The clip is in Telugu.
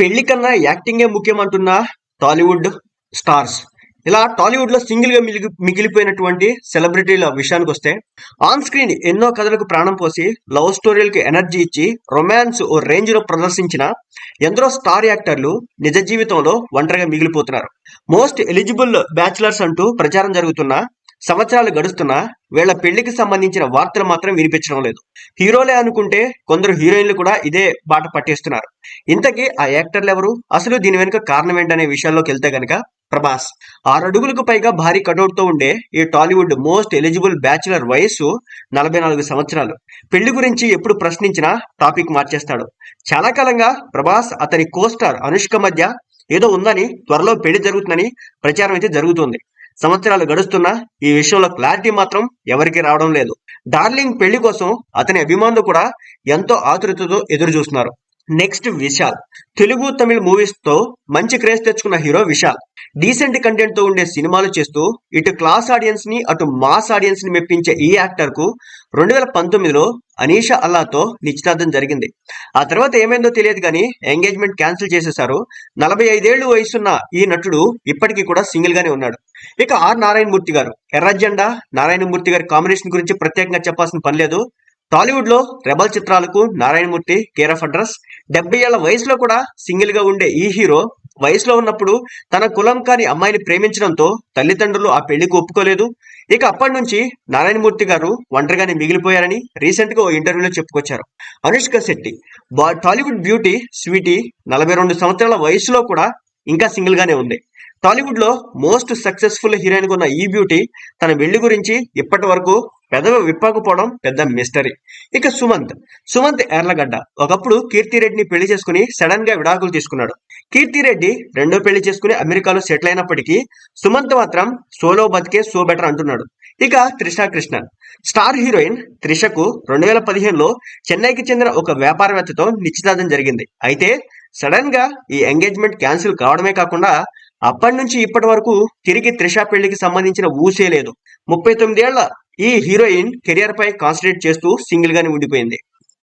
పెళ్ళి కన్నా యాక్టింగే ముఖ్యమంటున్న టాలీవుడ్ స్టార్స్. ఇలా టాలీవుడ్లో సింగిల్గా మిగిలి మిగిలిపోయినటువంటి సెలబ్రిటీల విషయానికి వస్తే ఆన్ స్క్రీన్ ఎన్నో కథలకు ప్రాణం పోసి లవ్ స్టోరీలకు ఎనర్జీ ఇచ్చి రొమాన్స్ ఓ రేంజ్లో ప్రదర్శించిన ఎందరో స్టార్ యాక్టర్లు నిజ జీవితంలో ఒంటరిగా మిగిలిపోతున్నారు. మోస్ట్ ఎలిజిబుల్ బ్యాచిలర్స్ అంటూ ప్రచారం జరుగుతున్న సంవత్సరాలు గడుస్తున్నా వీళ్ళ పెళ్ళికి సంబంధించిన వార్తలు మాత్రం వినిపించడం లేదు. హీరోలే అనుకుంటే కొందరు హీరోయిన్లు కూడా ఇదే బాట పట్టేస్తున్నారు. ఇంతకీ ఆ యాక్టర్లు ఎవరు? అసలు దీని వెనుక కారణం ఏంటనే విషయాల్లోకి వెళ్తే గనక ప్రభాస్. ఆరు అడుగులకు పైగా భారీ కటౌట్తో ఉండే ఈ టాలీవుడ్ మోస్ట్ ఎలిజిబుల్ బ్యాచులర్ వయస్సు నలభై నాలుగు సంవత్సరాలు. పెళ్ళి గురించి ఎప్పుడు ప్రశ్నించినా టాపిక్ మార్చేస్తాడు. చాలా కాలంగా ప్రభాస్ అతని కోస్టార్ అనుష్క మధ్య ఏదో ఉందని త్వరలో పెళ్ళి జరుగుతుందని ప్రచారం అయితే జరుగుతుంది. సంవత్సరాలు గడుస్తున్నా ఈ విషయంలో క్లారిటీ మాత్రం ఎవరికి రావడం లేదు. డార్లింగ్ పెళ్ళి కోసం అతని అభిమానులు కూడా ఎంతో ఆతృతతో ఎదురు చూస్తున్నారు నెక్స్ట్ విశాల్. తెలుగు తమిళ మూవీస్తో మంచి క్రేజ్ తెచ్చుకున్న హీరో విశాల్. డీసెంట్ కంటెంట్తో ఉండే సినిమాలు చేస్తూ ఇటు క్లాస్ ఆడియన్స్ని అటు మాస్ ఆడియన్స్ని మెప్పించే ఈ యాక్టర్కు రెండు వేల పంతొమ్మిదిలో అనీషా అల్లాతో నిశ్చితార్థం జరిగింది. ఆ తర్వాత ఏమైందో తెలియదు కానీ ఎంగేజ్మెంట్ క్యాన్సిల్ చేసేశారు. నలభై ఐదేళ్ళు వయసున్న ఈ నటుడు ఇప్పటికీ కూడా సింగిల్ గానే ఉన్నాడు. ఇక ఆర్ నారాయణమూర్తి గారు. ఎర్రజెండా నారాయణమూర్తి గారి కాంబినేషన్ గురించి ప్రత్యేకంగా చెప్పాల్సిన పని లేదు. టాలీవుడ్లో రెబల్ చిత్రాలకు నారాయణమూర్తి కేర్ ఆఫ్ అడ్రస్. డెబ్బై ఏళ్ళ వయసులో కూడా సింగిల్గా ఉండే ఈ హీరో వయసులో ఉన్నప్పుడు తన కులం కాని అమ్మాయిని ప్రేమించడంతో తల్లిదండ్రులు ఆ పెళ్ళికి ఒప్పుకోలేదు. ఇక అప్పటి నుంచి నారాయణమూర్తి గారు ఒంటరిగానే మిగిలిపోయారని రీసెంట్గా ఓ ఇంటర్వ్యూలో చెప్పుకొచ్చారు. Anushka Shetty Tollywood beauty sweety నలభై రెండు సంవత్సరాల వయసులో కూడా ఇంకా సింగిల్ గానే ఉంది. టాలీవుడ్లో మోస్ట్ సక్సెస్ఫుల్ హీరోయిన్ ఉన్న ఈ బ్యూటీ తన పెళ్ళి గురించి ఇప్పటి వరకు పెదవి విప్పకపోవడం పెద్ద మిస్టరీ. ఇక సుమంత్. సుమంత్ ఎర్లగడ్డ ఒకప్పుడు కీర్తి రెడ్డిని పెళ్ళి చేసుకుని సడన్గా విడాకులు తీసుకున్నాడు. కీర్తిరెడ్డి రెండో పెళ్ళి చేసుకుని అమెరికాలో సెటిల్ అయినప్పటికీ సుమంత్ మాత్రం సోలో బతికే సో బెటర్ అంటున్నాడు. ఇక త్రిష కృష్ణన్. స్టార్ హీరోయిన్ త్రిషకు రెండు వేల పదిహేనులో చెన్నైకి చెందిన ఒక వ్యాపారవేత్తతో నిశ్చితార్థం జరిగింది. అయితే సడన్గా ఈ ఎంగేజ్మెంట్ క్యాన్సిల్ కావడమే కాకుండా అప్పటి నుంచి ఇప్పటి వరకు తిరిగి త్రిష పెళ్ళికి సంబంధించిన ఊసే లేదు. ముప్పై తొమ్మిదేళ్ళ ఈ హీరోయిన్ కెరియర్ పై కాన్సన్ట్రేట్ చేస్తూ సింగిల్ గానే ఉండిపోయింది.